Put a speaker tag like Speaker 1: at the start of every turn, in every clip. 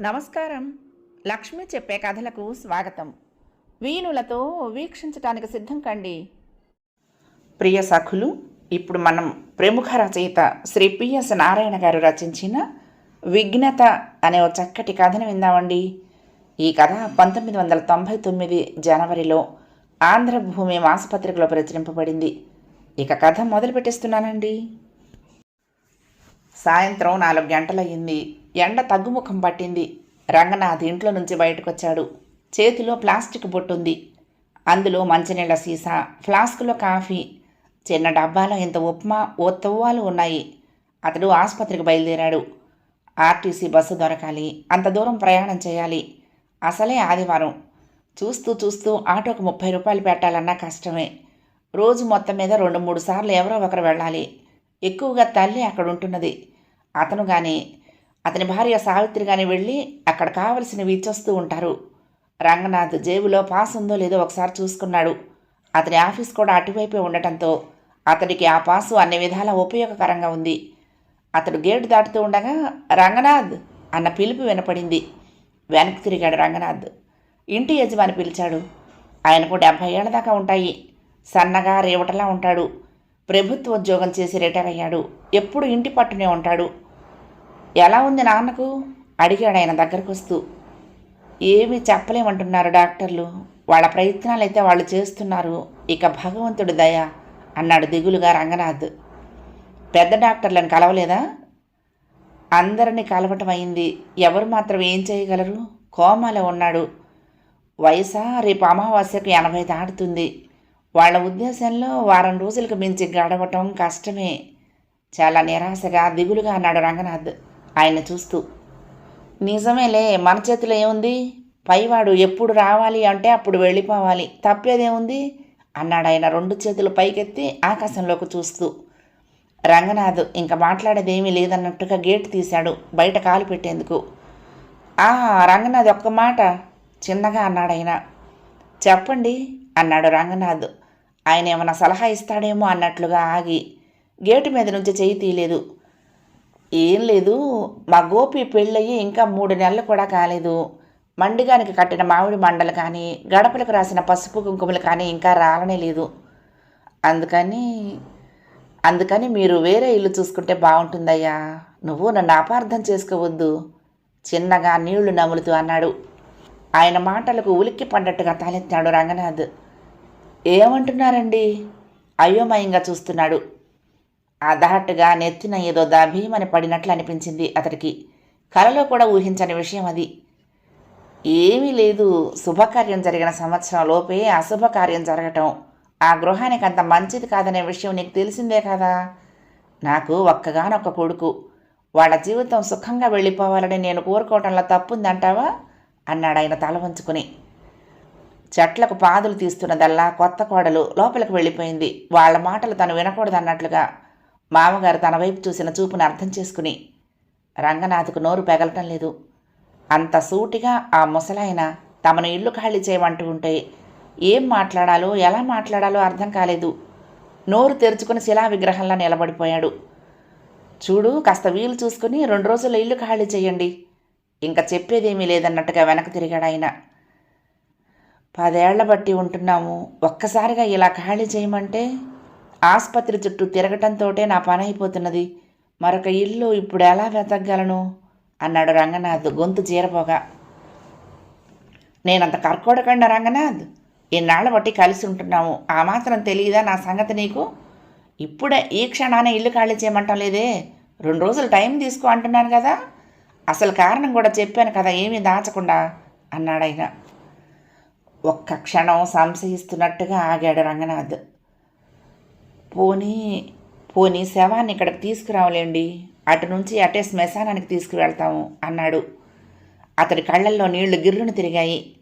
Speaker 1: నమస్కారం. లక్ష్మి చెప్పే కథలకు స్వాగతం. వీణులతో వీక్షించటానికి సిద్ధం కండి. ప్రియ సఖులు ఇప్పుడు మనం ప్రముఖ రచయిత శ్రీ పిఎస్ నారాయణ గారు రచించిన విఘ్నత అనే ఒక చక్కటి కథను విందామండి. ఈ కథ పంతొమ్మిది వందల తొంభై తొమ్మిది జనవరిలో ఆంధ్రభూమి మాసపత్రికలో ప్రచురింపబడింది. ఇక కథ మొదలు పెట్టేస్తున్నానండి సాయంత్రం నాలుగు గంటలయ్యింది. ఎండ తగ్గుముఖం పట్టింది. రంగనాథ్ ఇంట్లో నుంచి బయటకొచ్చాడు. చేతిలో ప్లాస్టిక్ బొట్టుంది. అందులో మంచినీళ్ళ సీసా ఫ్లాస్కులో కాఫీ చిన్న డబ్బాలో ఇంత ఉప్మా ఓ తవ్వాలు ఉన్నాయి. అతడు ఆసుపత్రికి బయలుదేరాడు. ఆర్టీసీ బస్సు దొరకాలి. అంత దూరం ప్రయాణం చేయాలి. అసలే ఆదివారం. చూస్తూ చూస్తూ ఆటోకు ముప్పై రూపాయలు పెట్టాలన్నా కష్టమే. రోజు మొత్తం మీద రెండు మూడు సార్లు ఎవరో ఒకరు వెళ్ళాలి. ఎక్కువగా తల్లి అక్కడ ఉంటున్నది అతను కానీ అతని భార్య సావిత్రిగాని వెళ్ళి అక్కడ కావలసినవి ఇచ్చొస్తూ ఉంటారు. రంగనాథ్ జేబులో పాస్ ఉందో లేదో ఒకసారి చూసుకున్నాడు. అతని ఆఫీస్ కూడా అటువైపే ఉండటంతో అతడికి ఆ పాసు అన్ని విధాల ఉపయోగకరంగా ఉంది. అతడు గేటు దాటుతూ ఉండగా రంగనాథ్! అన్న పిలుపు వినపడింది. వెనక్కి తిరిగాడు రంగనాథ్. ఇంటి యజమాని పిలిచాడు. ఆయనకు డెబ్భై ఏళ్ళ దాకా ఉంటాయి. సన్నగా రేవటలా ఉంటాడు. ప్రభుత్వ ఉద్యోగం చేసి రిటైర్ అయ్యాడు. ఎప్పుడు ఇంటి పట్టునే ఉంటాడు. ఎలా ఉంది నాన్నకు? అడిగాడు ఆయన దగ్గరకు వస్తూ. ఏమీ చెప్పలేమంటున్నారు డాక్టర్లు. వాళ్ళ ప్రయత్నాలు అయితే వాళ్ళు చేస్తున్నారు. ఇక భగవంతుడు దయ అన్నాడు దిగులుగా రంగనాథ్. పెద్ద డాక్టర్లను కలవలేదా? అందరినీ కలవటం అయింది. ఎవరు మాత్రం ఏం చేయగలరు? కోమాలో ఉన్నాడు. వయసా? రేపు అమావాస్యకు ఎనభై దాటుతుంది. వాళ్ళ ఉద్దేశంలో వారం రోజులకు మించి గడవటం కష్టమే. చాలా నిరాశగా దిగులుగా అన్నాడు రంగనాథ్. ఆయన చూస్తూ నిజమేలే మన చేతిలో ఏముంది? పైవాడు ఎప్పుడు రావాలి అంటే అప్పుడు వెళ్ళిపోవాలి. తప్పేదేముంది? అన్నాడు ఆయన రెండు చేతులు పైకెత్తి ఆకాశంలోకి చూస్తూ. రంగనాథ్ ఇంకా మాట్లాడేదేమీ లేదన్నట్టుగా గేట్ తీశాడు బయట కాలు పెట్టేందుకు. ఆ రంగనాథ్ ఒక్క మాట. చిన్నగా అన్నాడాయన చెప్పండి అన్నాడు రంగనాథ్. ఆయన ఏమైనా సలహా ఇస్తాడేమో అన్నట్లుగా ఆగి గేటు మీద నుంచి చేయి తీయలేదు. ఏం లేదు. మా గోపి పెళ్ళయి ఇంకా మూడు నెలలు కూడా కాలేదు. మండిగానికి కట్టిన మామిడి మండలు కానీ గడపలకు రాసిన పసుపు కుంకుమలు కానీ ఇంకా రాలనే లేదు. అందుకని అందుకని మీరు వేరే ఇల్లు చూసుకుంటే బాగుంటుందయ్యా. నువ్వు నన్ను అపార్థం చేసుకోవద్దు. చిన్నగా నీళ్ళు నములుతూ అన్నాడు. ఆయన మాటలకు ఉలిక్కి పడ్డట్టుగా తలెత్తాడు రంగనాథ్. ఏమంటున్నారండి? అయోమయంగా చూస్తున్నాడు. ఆ దహట్టుగా నెత్తిన ఏదో దభీమని పడినట్లు అనిపించింది అతడికి. కలలో కూడా ఊహించని విషయం అది. ఏమీ లేదు. శుభకార్యం జరిగిన సంవత్సరం లోపే అశుభకార్యం జరగటం. ఆ గృహానికి అంత మంచిది కాదనే విషయం నీకు తెలిసిందే కదా? నాకు ఒక్కగానొక్క కొడుకు. వాళ్ళ జీవితం సుఖంగా వెళ్ళిపోవాలని నేను కోరుకోవటంలో తప్పుందంటావా? అన్నాడు ఆయన తల వంచుకుని. చెట్లకు పాదులు తీస్తున్నదల్లా కొత్త కోడలు లోపలికి వెళ్ళిపోయింది. వాళ్ళ మాటలు తను వినకూడదన్నట్లుగా మామగారు తన వైపు చూసిన చూపును అర్థం చేసుకుని రంగనాథ్కు నోరు పెగలటం లేదు. అంత సూటిగా ఆ ముసలాయన తమను ఇల్లు ఖాళీ చేయమంటూ ఉంటే ఏం మాట్లాడాలో ఎలా మాట్లాడాలో అర్థం కాలేదు. నోరు తెరుచుకుని శిలా విగ్రహంలా నిలబడిపోయాడు. చూడు కాస్త వీలు చూసుకుని రెండు రోజుల ఇల్లు ఖాళీ చేయండి ఇంకా చెప్పేదేమీ లేదన్నట్టుగా వెనక్కి తిరిగాడు ఆయన. పదేళ్ళ బట్టి ఉంటున్నాము. ఒక్కసారిగా ఇలా ఖాళీ చేయమంటే ఆసుపత్రి చుట్టూ తిరగటంతోటే నా పని అయిపోతున్నది. మరొక ఇల్లు ఇప్పుడు ఎలా వెతకగలను? అన్నాడు రంగనాథ్ గొంతు చీరపోగా. నేనంత కర్కోడకండ రంగనాథ్. ఇన్నాళ్ళ బట్టి కలిసి ఉంటున్నాము. ఆ మాత్రం తెలియదా నా సంగతి నీకు? ఇప్పుడే ఈ క్షణాన్ని ఇల్లు ఖాళీ చేయమంటాం లేదే? రెండు రోజులు టైం తీసుకో అంటున్నాను కదా? అసలు కారణం కూడా చెప్పాను కదా ఏమీ దాచకుండా అన్నాడు ఆయన ఒక్క క్షణం సంశయిస్తున్నట్టుగా ఆగాడు రంగనాథ్. పోనీ పోనీ శవాన్ని ఇక్కడికి తీసుకురావలేండి. అటు నుంచి అటే శ్మశానానికి తీసుకువెళ్తాము అన్నాడు. అతడి కళ్ళల్లో నీళ్ళు గిర్రును తిరిగాయి.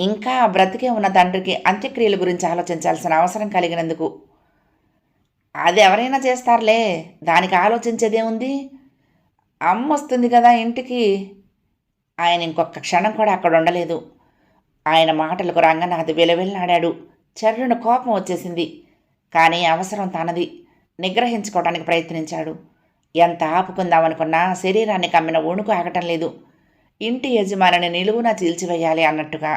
Speaker 1: ఇంకా బ్రతికే ఉన్న తండ్రికి అంత్యక్రియల గురించి ఆలోచించాల్సిన అవసరం కలిగినందుకు. అది ఎవరైనా చేస్తారులే. దానికి ఆలోచించేదేముంది? అమ్మ వస్తుంది కదా ఇంటికి. ఆయన ఇంకొక క్షణం కూడా అక్కడ ఉండలేదు. ఆయన మాటలకు రంగనాథ్ విలవిల్లాడాడు. చర్రున కోపం వచ్చేసింది. కానీ అవసరం తనది. నిగ్రహించుకోవడానికి ప్రయత్నించాడు. ఎంత ఆపుకుందామనుకున్నా శరీరాన్ని కమ్మిన వణుకు ఆగటం లేదు. ఇంటి యజమానిని నిలువున చీల్చివేయాలి అన్నట్టుగా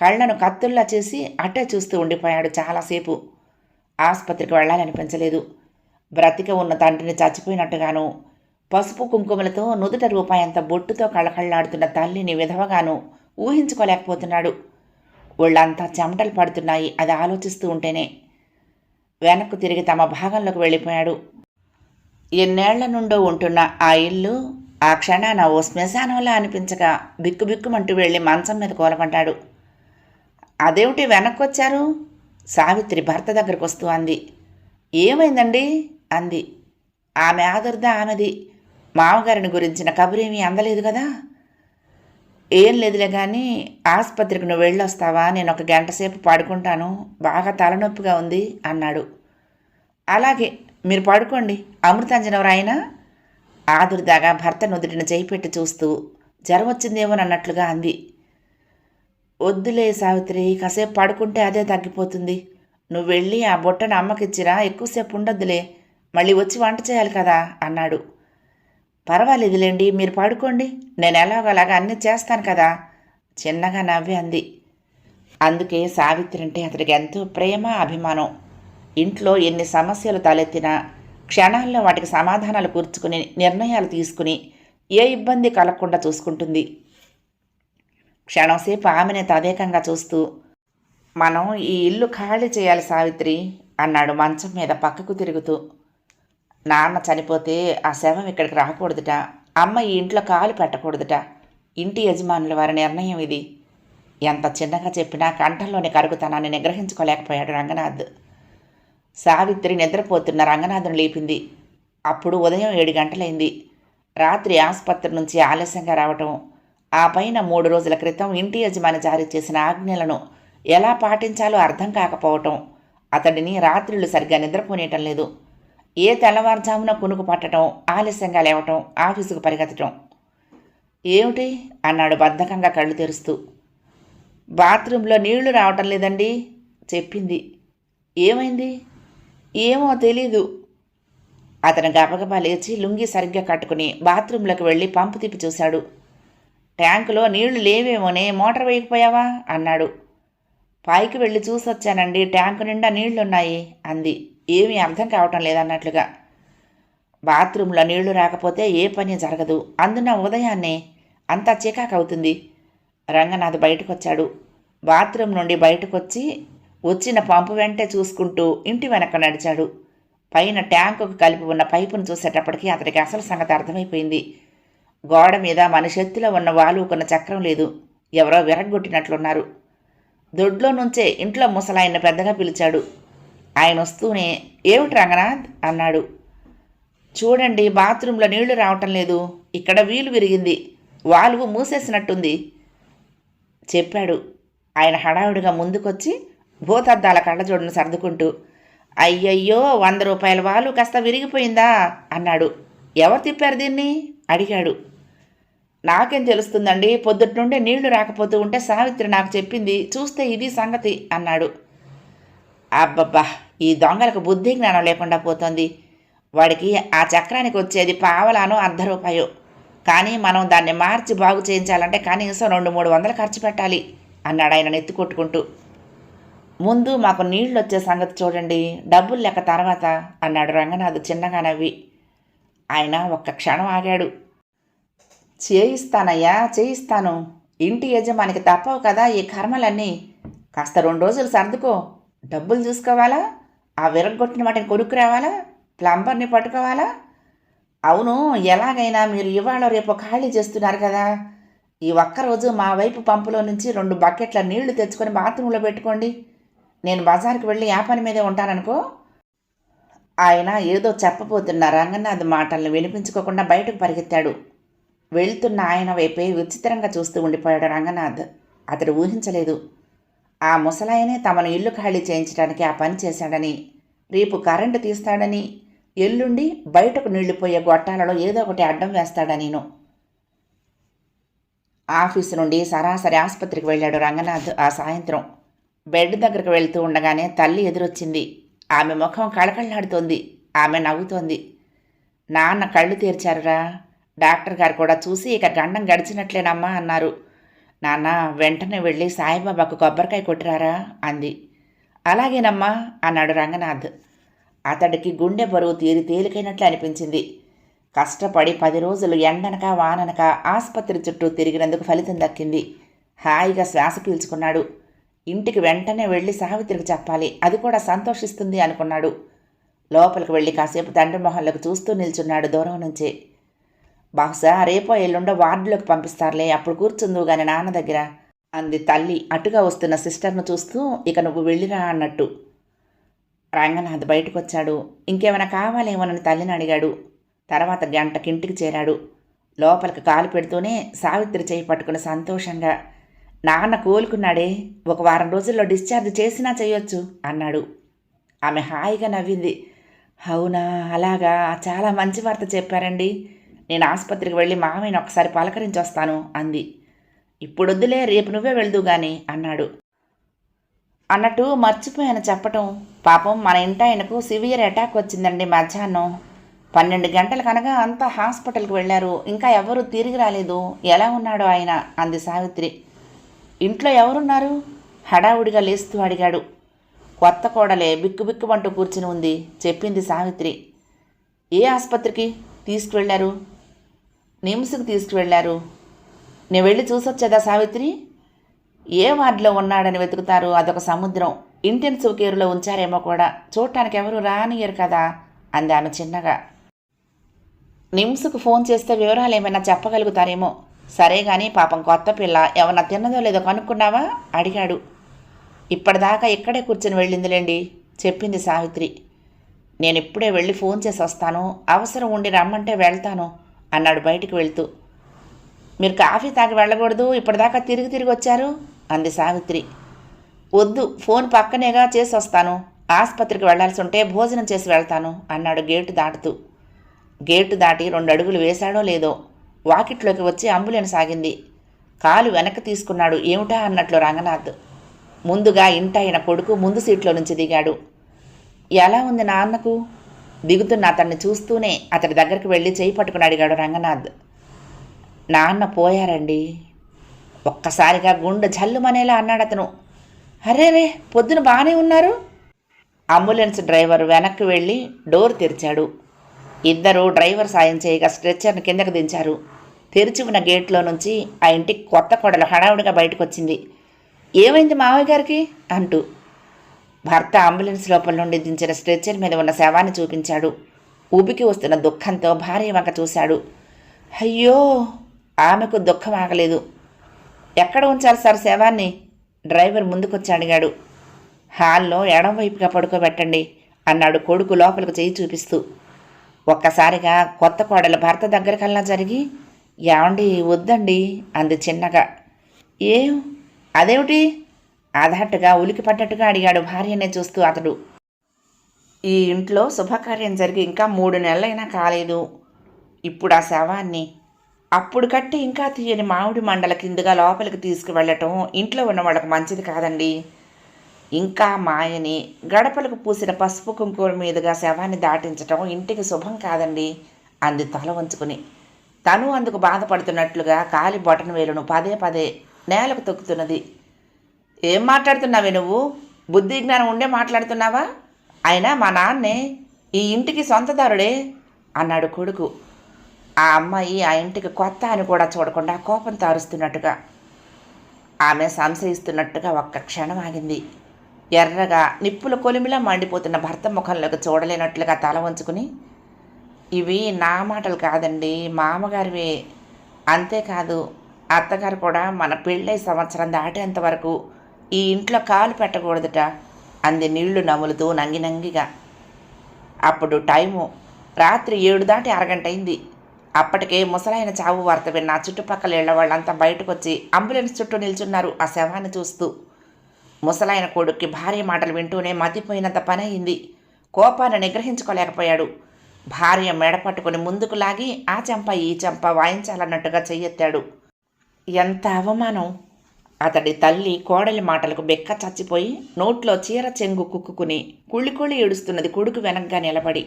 Speaker 1: కళ్ళను కత్తుల్లా చేసి అట్టే చూస్తూ ఉండిపోయాడు చాలాసేపు. ఆసుపత్రికి వెళ్ళాలనిపించలేదు. బ్రతిక ఉన్న తండ్రిని చచ్చిపోయినట్టుగాను పసుపు కుంకుమలతో నుదుట రూపాయంత బొట్టుతో కళకళ్ళాడుతున్న తల్లిని విధవగాను ఊహించుకోలేకపోతున్నాడు. ఒళ్ళంతా చెమటలు పడుతున్నాయి అది ఆలోచిస్తూ ఉంటేనే వెనక్కు తిరిగి తమ భాగంలోకి వెళ్ళిపోయాడు. ఎన్నేళ్ళ నుండో ఉంటున్న ఆ ఇల్లు ఆ క్షణాన ఓ శ్మశానంలా అనిపించగా బిక్కుబిక్కుమంటూ వెళ్ళి మంచం మీద కూలబడ్డాడు అదేమిటి వెనక్కి వచ్చారు సావిత్రి భర్త దగ్గరకు వస్తూ అంది. ఏమైందండి? అంది. ఆమె ఆదుర్ద ఆమెది. మామగారిని గురించిన కబురేమీ అందలేదు కదా? ఏం లేదులే కానీ ఆసుపత్రికి నువ్వు వెళ్ళొస్తావా? నేను ఒక గంట సేపు పడుకుంటాను. బాగా తలనొప్పిగా ఉంది అన్నాడు. అలాగే మీరు పడుకోండి. అమృతాంజనవరు ఆదురిదాగా భర్త నుదుటిని చేయి పెట్టి చూస్తూ జ్వరం వచ్చిందేమోనన్నట్లుగా అంది. వద్దులే సావిత్రి కాసేపు పడుకుంటే అదే తగ్గిపోతుంది. నువ్వు వెళ్ళి ఆ బుట్టను అమ్మకిచ్చిరా ఎక్కువసేపు ఉండొద్దులే. మళ్ళీ వచ్చి వంట చేయాలి కదా అన్నాడు. పర్వాలేదులేండి మీరు పడుకోండి. నేను ఎలాగోలాగా అన్నీ చేస్తాను కదా చిన్నగా నవ్వి అంది. అందుకే సావిత్రి అంటే అతడికి ఎంతో ప్రేమ అభిమానం. ఇంట్లో ఎన్ని సమస్యలు తలెత్తినా క్షణాల్లో వాటికి సమాధానాలు కూర్చుకుని నిర్ణయాలు తీసుకుని ఏ ఇబ్బంది కలగకుండా చూసుకుంటుంది. క్షణంసేపు ఆమెనే తదేకంగా చూస్తూ మనం ఈ ఇల్లు ఖాళీ చేయాలి సావిత్రి అన్నాడు మంచం మీద పక్కకు తిరుగుతూ. నాన్న చనిపోతే ఆ శవం ఇక్కడికి రాకూడదుట. అమ్మ ఈ ఇంట్లో కాలు పెట్టకూడదుట. ఇంటి యజమానుల వారి నిర్ణయం ఇది. ఎంత చిన్నగా చెప్పినా కంఠంలోని కరుగుతనాన్ని నిగ్రహించుకోలేకపోయాడు రంగనాథ్. సావిత్రి నిద్రపోతున్న రంగనాథుని లేపింది. అప్పుడు ఉదయం ఏడు గంటలైంది. రాత్రి ఆసుపత్రి నుంచి ఆలస్యంగా రావటం ఆ పైన మూడు రోజుల క్రితం ఇంటి యజమాని జారీ చేసిన ఆజ్ఞలను ఎలా పాటించాలో అర్థం కాకపోవటం అతడిని రాత్రులు సరిగ్గా నిద్రపోనేయటం లేదు. ఏ తెల్లవారుజామున కునుకు పట్టడం ఆలస్యంగా లేవటం ఆఫీసుకు పరిగెత్తటం? ఏమిటి? అన్నాడు బద్ధకంగా కళ్ళు తెరుస్తూ. బాత్రూంలో నీళ్ళు రావటం లేదండి చెప్పింది. ఏమైంది? ఏమో తెలీదు. అతను గబగబా లేచి లుంగి సరిగ్గా కట్టుకుని బాత్రూంలోకి వెళ్ళి పంపు తిప్పి చూశాడు. ట్యాంకులో నీళ్ళు లేవేమోనే మోటార్ వేయకపోయావా అన్నాడు. పైకి వెళ్ళి చూసొచ్చానండి ట్యాంకు నిండా నీళ్ళున్నాయి అంది. ఏమీ అర్థం కావటం లేదన్నట్లుగా. బాత్రూంలో నీళ్ళు రాకపోతే ఏ పని జరగదు. అందున ఉదయాన్నే అంతా చీకాకవుతుంది. రంగనాథ్ బయటకొచ్చాడు. బాత్రూం నుండి బయటకొచ్చి వచ్చిన పంపు వెంటే చూసుకుంటూ ఇంటి వెనక నడిచాడు. పైన ట్యాంకుకు కలిపి ఉన్న పైపును చూసేటప్పటికి అతడికి అసలు సంగతి అర్థమైపోయింది. గోడ మీద మన చేతిలో ఉన్న వాలుకున్న చక్రం లేదు. ఎవరో విరగ్గొట్టినట్లున్నారు. దొడ్లో నుంచే ఇంట్లో ముసలాయన్ని పెద్దగా పిలిచాడు. ఆయన వస్తూనే ఏమిటి రంగనాథ్? అన్నాడు. చూడండి బాత్రూంలో నీళ్ళు రావటం లేదు. ఇక్కడ వీలు విరిగింది. వాల్వు మూసేసినట్టుంది. చెప్పాడు. ఆయన హడావుడిగా ముందుకొచ్చి భూతద్దాల కళ్ళజోడును సర్దుకుంటూ అయ్యయ్యో వంద రూపాయల వాలు కాస్త విరిగిపోయిందా? అన్నాడు. ఎవరు తిప్పారు దీన్ని? అడిగాడు. నాకేం తెలుస్తుందండి పొద్దుటి నుండే నీళ్ళు రాకపోతూ ఉంటే సావిత్రి నాకు చెప్పింది చూస్తే ఇది సంగతి అన్నాడు. అబ్బబ్బా ఈ దొంగలకు బుద్ధి జ్ఞానం లేకుండా పోతుంది. వాడికి ఆ చక్రానికి వచ్చేది పావలానో అర్ధ రూపాయో కానీ మనం దాన్ని మార్చి బాగు చేయించాలంటే కనీసం రెండు మూడు వందలు ఖర్చు పెట్టాలి అన్నాడు ఆయన నెత్తి కొట్టుకుంటూ. ముందు మాకు నీళ్ళు వచ్చే సంగతి చూడండి డబ్బులు లెక్క తర్వాత అన్నాడు రంగనాథ్ చిన్నగా నవ్వి. ఆయన ఒక్క క్షణం ఆగాడు. చేయిస్తానయ్యా చేయిస్తాను. ఇంటి యజమానికి తప్పవు కదా ఈ కర్మలన్నీ. కాస్త రెండు రోజులు సర్దుకో. డబ్బులు చూసుకోవాలా? ఆ విరగొట్టిన వాటిని కొడుకు రావాలా? ప్లంబర్ని పట్టుకోవాలా? అవును ఎలాగైనా మీరు ఇవాళ రేపు ఖాళీ చేస్తున్నారు కదా. ఈ ఒక్కరోజు మా వైపు పంపులో నుంచి రెండు బకెట్ల నీళ్ళు తెచ్చుకొని బాత్రూంలో పెట్టుకోండి. నేను బజార్కి వెళ్ళి ఆ పని మీదే ఉంటాననుకో. ఆయన ఏదో చెప్పబోతున్న రంగనాథ్ మాటలను వినిపించుకోకుండా బయటకు పరిగెత్తాడు. వెళ్తున్న ఆయన వైపే విచిత్రంగా చూస్తూ ఉండిపోయాడు రంగనాథ్. అతడు ఊహించలేదు. ఆ ముసలాయనే తమను ఇల్లు ఖాళీ చేయించడానికి ఆ పని చేశాడని రేపు కరెంటు తీస్తాడని ఎల్లుండి బయటకు నీళ్ళిపోయే గొట్టాలలో ఏదో ఒకటి అడ్డం వేస్తాడనిను ఆఫీసు నుండి సరాసరి ఆసుపత్రికి వెళ్ళాడు రంగనాథ్ ఆ సాయంత్రం. బెడ్ దగ్గరకు వెళ్తూ ఉండగానే తల్లి ఎదురొచ్చింది. ఆమె ముఖం కళకళలాడుతోంది. ఆమె నవ్వుతోంది. నాన్న కళ్ళు తీర్చారురా. డాక్టర్ గారు కూడా చూసి ఇక గండం గడిచినట్లేనమ్మా అన్నారు. నాన్న వెంటనే వెళ్ళి సాయిబాబాకు కొబ్బరికాయ కొట్టిరారా? అంది. అలాగేనమ్మా అన్నాడు రంగనాథ్. అతడికి గుండె బరువు తీరి తేలికైనట్లు అనిపించింది. కష్టపడి పది రోజులు ఎండనక వాననక ఆసుపత్రి చుట్టూ తిరిగినందుకు ఫలితం దక్కింది. హాయిగా శ్వాస పీల్చుకున్నాడు. ఇంటికి వెంటనే వెళ్ళి సావిత్రికి చెప్పాలి. అది కూడా సంతోషిస్తుంది అనుకున్నాడు. లోపలికి వెళ్ళి కాసేపు తండ్రి మొహంలోకి చూస్తూ నిల్చున్నాడు దూరం నుంచే. బహుశా రేపో ఎల్లుండో వార్డులోకి పంపిస్తారులే అప్పుడు కూర్చుందువు గాని నాన్న దగ్గర. అంది తల్లి అటుగా వస్తున్న సిస్టర్ను చూస్తూ ఇక నువ్వు వెళ్ళిరా అన్నట్టు. రంగనాథ్ బయటకు వచ్చాడు ఇంకేమైనా కావాలేమోనని తల్లిని అడిగాడు. తర్వాత గంటకింటికి చేరాడు. లోపలికి కాలు పెడుతూనే సావిత్రి చేయి పట్టుకుని సంతోషంగా నాన్న కోలుకున్నాడే ఒక వారం రోజుల్లో డిశ్చార్జ్ చేసినా చేయొచ్చు అన్నాడు. ఆమె హాయిగా నవ్వింది. అవునా అలాగా? చాలా మంచి వార్త చెప్పారండి. నేను ఆసుపత్రికి వెళ్ళి మామయ్యను ఒకసారి పలకరించి వస్తాను అంది. ఇప్పుడొద్దులే రేపు నువ్వే వెళ్దు గాని అన్నాడు. అన్నట్టు మర్చిపోయాను చెప్పటం. పాపం మన ఇంట ఆయనకు సివియర్ అటాక్ వచ్చిందండి మధ్యాహ్నం. పన్నెండు గంటల కనగా అంతా హాస్పిటల్కి వెళ్ళారు. ఇంకా ఎవరు తిరిగి రాలేదు. ఎలా ఉన్నాడో ఆయన? అంది సావిత్రి. ఇంట్లో ఎవరున్నారు? హడావుడిగా లేస్తూ అడిగాడు. కొత్త కోడలే బిక్కుబిక్కుమంటూ కూర్చుని ఉంది చెప్పింది సావిత్రి. ఏ ఆసుపత్రికి తీసుకువెళ్ళారు? నిమ్స్కి తీసుకువెళ్ళారు. నేను వెళ్ళి చూసొచ్చేదా సావిత్రి? ఏ వార్డులో ఉన్నాడని వెతుకుతారు? అదొక సముద్రం. ఇంటెన్సివ్ కేర్లో ఉంచారేమో కూడా. చూడటానికి ఎవరు రానియరు కదా అంది ఆమె చిన్నగా. నిమ్స్కు ఫోన్ చేస్తే వివరాలు ఏమైనా చెప్పగలుగుతారేమో. సరే కానీ పాపం కొత్త పిల్ల. ఏమన్నా తిన్నదో లేదో కనుక్కున్నావా? అడిగాడు. ఇప్పటిదాకా ఇక్కడే కూర్చుని వెళ్ళిందిలేండి చెప్పింది సావిత్రి. నేను ఇప్పుడే వెళ్ళి ఫోన్ చేసి వస్తాను అవసరం ఉండి రమ్మంటే వెళ్తాను. అన్నాడు బయటికి వెళ్తూ. మీరు కాఫీ తాగి వెళ్ళకూడదు ఇప్పటిదాకా తిరిగి తిరిగి వచ్చారు? అంది సావిత్రి. వద్దు ఫోన్ పక్కనేగా చేసి వస్తాను ఆసుపత్రికి వెళ్ళాల్సి ఉంటే భోజనం చేసి వెళ్తాను అన్నాడు గేటు దాటుతూ. గేటు దాటి రెండు అడుగులు వేశాడో లేదో వాకిట్లోకి వచ్చి అంబులెన్స్ ఆగింది. కాలు వెనక్కి తీసుకున్నాడు ఏమిటా అన్నట్లు రంగనాథ్. ముందుగా ఇంటాయన కొడుకు ముందు సీట్లో నుంచి దిగాడు. ఎలా ఉంది నాన్నకు? దిగుతున్న అతన్ని చూస్తూనే అతడి దగ్గరికి వెళ్ళి చేయి పట్టుకుని అడిగాడు రంగనాథ్. నాన్న పోయారండి. ఒక్కసారిగా గుండె జల్లుమనేలా అన్నాడు అతను. అరే రే పొద్దున బాగానే ఉన్నారు? అంబులెన్స్ డ్రైవర్ వెనక్కి వెళ్ళి డోర్ తెరిచాడు. ఇద్దరు డ్రైవర్ సాయం చేయగా స్ట్రెచ్చర్ని కిందకు దించారు. తెరిచి ఉన్న గేట్లో నుంచి ఆ ఇంటికి కొత్త కొడలు హడావుడిగా బయటకు వచ్చింది ఏమైంది మావయ్య గారికి? అంటూ భర్త అంబులెన్స్ లోపల నుండి దించిన స్ట్రెచ్చర్ మీద ఉన్న శవాన్ని చూపించాడు. ఊపికి వస్తున్న దుఃఖంతో భార్య వంక చూశాడు. అయ్యో ఆమెకు దుఃఖం ఆగలేదు. ఎక్కడ ఉంచాలి సార్ శవాన్ని? డ్రైవర్ ముందుకొచ్చి అడిగాడు. హాల్లో ఎడంవైపుగా పడుకోబెట్టండి అన్నాడు కొడుకు లోపలికి చేయి చూపిస్తూ. ఒక్కసారిగా కొత్త కోడలు భర్త దగ్గరకల్లా జరిగి ఏమండి వద్దండి అంది చిన్నగా. ఏం? అదేమిటి? అదహట్టుగా ఉలికి పడ్డట్టుగా అడిగాడు భార్యనే చూస్తూ అతడు. ఈ ఇంట్లో శుభకార్యం జరిగి ఇంకా మూడు నెలలైనా కాలేదు. ఇప్పుడు ఆ శవాన్ని అప్పుడు కట్టి ఇంకా తీయని మామిడి మండల కిందుగా లోపలికి తీసుకువెళ్ళటం ఇంట్లో ఉన్న వాళ్ళకు మంచిది కాదండి. ఇంకా మాయని గడపలకు పూసిన పసుపు కుంకుమ మీదుగా శవాన్ని దాటించటం ఇంటికి శుభం కాదండి అంది తల వంచుకుని. తను అందుకు బాధపడుతున్నట్లుగా కాలి బొటన వేలును పదే పదే నేలకు తొక్కుతున్నది. ఏం మాట్లాడుతున్నావే నువ్వు? బుద్ధి జ్ఞానం ఉండే మాట్లాడుతున్నావా? అయినా మా నాన్నే ఈ ఇంటికి సొంతదారుడే అన్నాడు కొడుకు. ఆ అమ్మాయి ఆ ఇంటికి కొత్త అని కూడా చూడకుండా కోపం తారుస్తున్నట్టుగా ఆమె సంశయిస్తున్నట్టుగా ఒక్క క్షణం ఆగింది. ఎర్రగా నిప్పుల కొలిమిలా మండిపోతున్న భర్త ముఖంలోకి చూడలేనట్లుగా తల వంచుకుని ఇవి నా మాటలు కాదండి మామగారివే. అంతేకాదు అత్తగారు కూడా మన పెళ్ళై సంవత్సరం దాటేంత వరకు ఈ ఇంట్లో కాలు పెట్టకూడదుట. అంది నీళ్ళు నములుతూ నంగి నంగిగా అప్పుడు టైము రాత్రి ఏడు దాటి అరగంట అయింది. అప్పటికే ముసలాయన చావు వార్త విన్న చుట్టుపక్కల ఇళ్ళ వాళ్ళంతా బయటకు వచ్చి అంబులెన్స్ చుట్టూ నిల్చున్నారు ఆ శవాన్ని చూస్తూ. ముసలాయన కొడుక్కి భార్య మాటలు వింటూనే మతిపోయినంత పని అయింది కోపాన్ని నిగ్రహించుకోలేకపోయాడు. భార్య మెడ పట్టుకుని ముందుకు లాగి ఆ చెంప ఈ చెంప వాయించాలన్నట్టుగా చెయ్యెత్తాడు. ఎంత అవమానం! అతడి తల్లి కోడలి మాటలకు బెక్క చచ్చిపోయి నోట్లో చీర చెంగు కుక్కుకుని కుళ్ళికుళ్ళి ఏడుస్తున్నది కొడుకు వెనక్గా నిలబడి.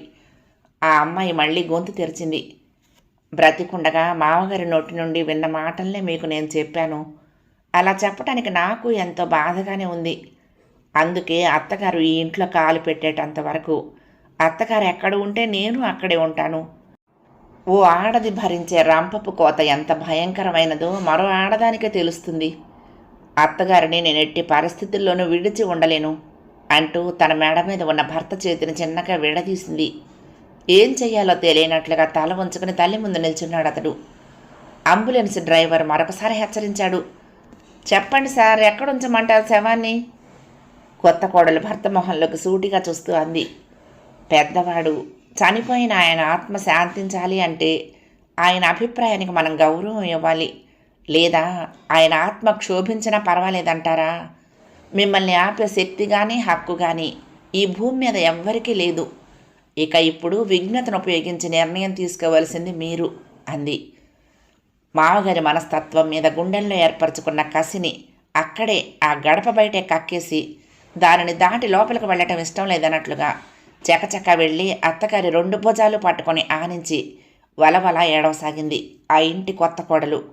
Speaker 1: ఆ అమ్మాయి మళ్ళీ గొంతు తెరిచింది. బ్రతికుండగా మామగారి నోటి నుండి విన్న మాటల్నే మీకు నేను చెప్పాను. అలా చెప్పడానికి నాకు ఎంతో బాధగానే ఉంది. అందుకే అత్తగారు ఈ ఇంట్లో కాలు పెట్టేటంత వరకు అత్తగారు ఎక్కడ ఉంటే నేను అక్కడే ఉంటాను. ఓ ఆడది భరించే రంపపు కోత ఎంత భయంకరమైనదో మరో ఆడదానికే తెలుస్తుంది. అత్తగారిని నేను ఎట్టి పరిస్థితుల్లోనూ విడిచి ఉండలేను అంటూ తన మెడ మీద ఉన్న భర్త చేతిని చిన్నగా విడదీసింది. ఏం చెయ్యాలో తెలియనట్లుగా తల ఉంచుకుని తల్లి ముందు నిల్చున్నాడు అతడు. అంబులెన్స్ డ్రైవర్ మరొకసారి హెచ్చరించాడు. చెప్పండి సార్ ఎక్కడ ఉంచమంటారు శవాన్ని? కొత్త కోడలు భర్త మొహంలోకి సూటిగా చూస్తూ అంది. పెద్దవాడు చనిపోయిన ఆయన ఆత్మ శాంతించాలి అంటే ఆయన అభిప్రాయానికి మనం గౌరవం ఇవ్వాలి. లేదా ఆయన ఆత్మ క్షోభించినా పర్వాలేదంటారా? మిమ్మల్ని ఆపే శక్తి కానీ హక్కు కానీ ఈ భూమి మీద ఎవ్వరికీ లేదు. ఇక ఇప్పుడు విఘ్నతను ఉపయోగించి నిర్ణయం తీసుకోవలసింది మీరు అంది. మావగారి మనస్తత్వం మీద గుండెల్లో ఏర్పరచుకున్న కసిని అక్కడే ఆ గడప బయటే కక్కేసి దానిని దాటి లోపలికి వెళ్ళటం ఇష్టం లేదన్నట్లుగా చకచక వెళ్ళి అత్తగారి రెండు భుజాలు పట్టుకొని ఆనించి వలవల ఏడవసాగింది ఆ ఇంటి కొత్త కోడలు.